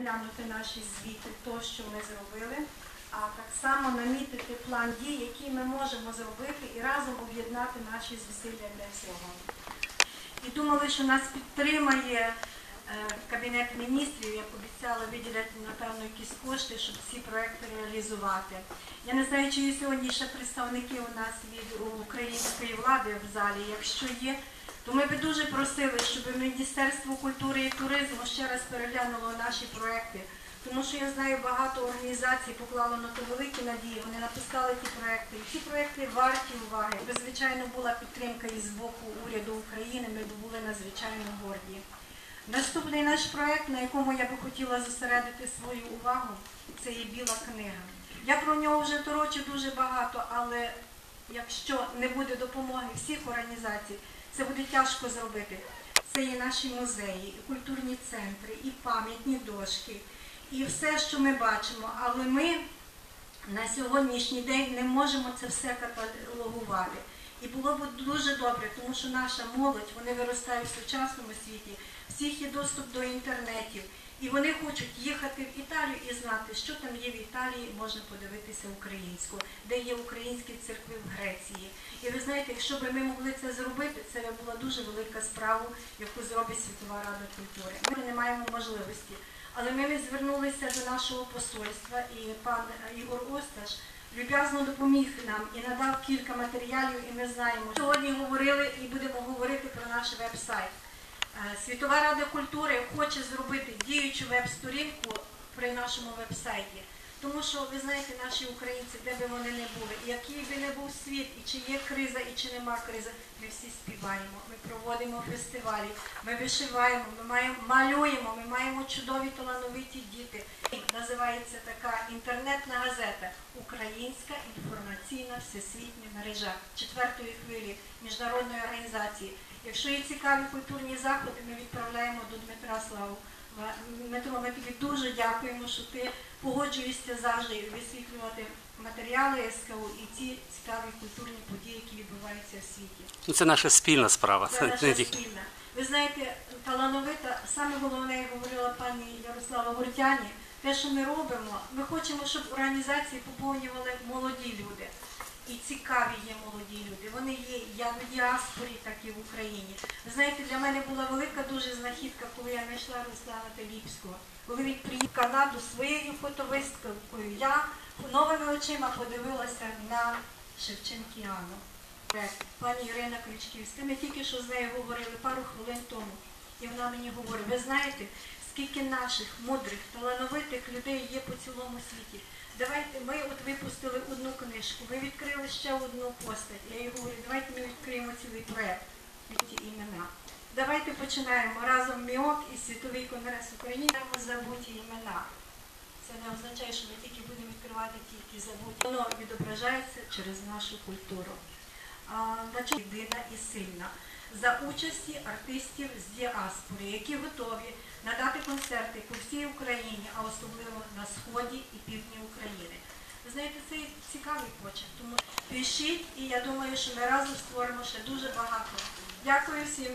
переглянути наші звіти, то, що ми зробили, а так само намітити план дій, який ми можемо зробити і разом об'єднати наші зусилля для цього. І думали, що нас підтримає е, Кабінет міністрів, як обіцяли виділяти, напевно, якісь кошти, щоб ці проекти реалізувати. Я не знаю, чи є сьогодні ще представники у нас від української влади в залі. Якщо є, то ми би дуже просили, щоб Міністерство культури і туризму ще раз переглянуло наші проекти. Тому що я знаю, багато організацій поклало на то великі надії, вони написали ті проекти. І ці проекти варті уваги. Якби, була підтримка із боку уряду України, ми були надзвичайно горді. Наступний наш проект, на якому я би хотіла зосередити свою увагу, це є біла книга. Я про нього вже торочу дуже багато, але якщо не буде допомоги всіх організацій, це буде тяжко зробити. Це є наші музеї, і культурні центри, і пам'ятні дошки, і все, що ми бачимо. Але ми на сьогоднішній день не можемо це все каталогувати. І було б дуже добре, тому що наша молодь, вони виростають в сучасному світі, всіх є доступ до інтернетів, і вони хочуть їхати в Італію і знати, що там є в Італії, можна подивитися українську, де є українські церкви в Греції. І ви знаєте, якщо б ми могли це зробити, це була дуже велика справа, яку зробить Світова Рада культури. Ми не маємо можливості. Але ми звернулися до нашого посольства, і пан Ігор Осташ люб'язно допоміг нам і надав кілька матеріалів, і ми знаємо. Сьогодні говорили і будемо говорити про наш веб-сайт. Е, Світова Рада культури хоче зробити діючу веб-сторінку при нашому веб-сайті. Тому що ви знаєте, наші українці, де би вони не були, який би не був світ, і чи є криза, і чи нема кризи, ми всі співаємо, ми проводимо фестивалі, ми вишиваємо, ми маємо малюємо, ми маємо чудові талановиті діти. Називається така інтернетна газета Українська інформаційна всесвітня мережа четвертої хвилі міжнародної організації. Якщо є цікаві культурні заходи, ми відправляємо до Дмитра Славу. Дмитро, ми тобі дуже дякуємо, що ти погоджуєшся завжди висвітлювати матеріали СКУ і ці цікаві культурні події, які відбуваються в світі. Ну, Це наша спільна справа. Це наша спільна. Ви знаєте, талановита, саме головне, як говорила пані Ярослава Гуртяні, те, що ми робимо, ми хочемо, щоб організації поповнювали молоді люди. І цікаві люди. Є в діаспорі, так і в Україні. Ви знаєте, для мене була велика дуже знахідка, коли я знайшла Руслана Теліпського. Коли він приїхав в Канаду своєю фотовиставкою, я новими очима подивилася на Шевченкіану. Пані Ірина Ключківська. Ми тільки що з нею говорили пару хвилин тому. І вона мені говорить, ви знаєте, скільки наших мудрих, талановитих людей є по цілому світі. Давайте ми от випустили одну книжку, ви відкрили ще одну постать. Я їй говорю, давайте ми відкриємо цілий проект ті імена. Давайте починаємо разом МІОК і Світовий конгрес України забуті імена. Це не означає, що ми тільки будемо відкривати тільки забуті. Воно відображається через нашу культуру. А, єдина і сильна за участі артистів з діаспори, які готові надати концерти по всій Україні, а особливо на сході і півдні України. Ви знаєте, це цікавий почерк, тому пишіть, і я думаю, що ми разом створимо ще дуже багато. Дякую всім.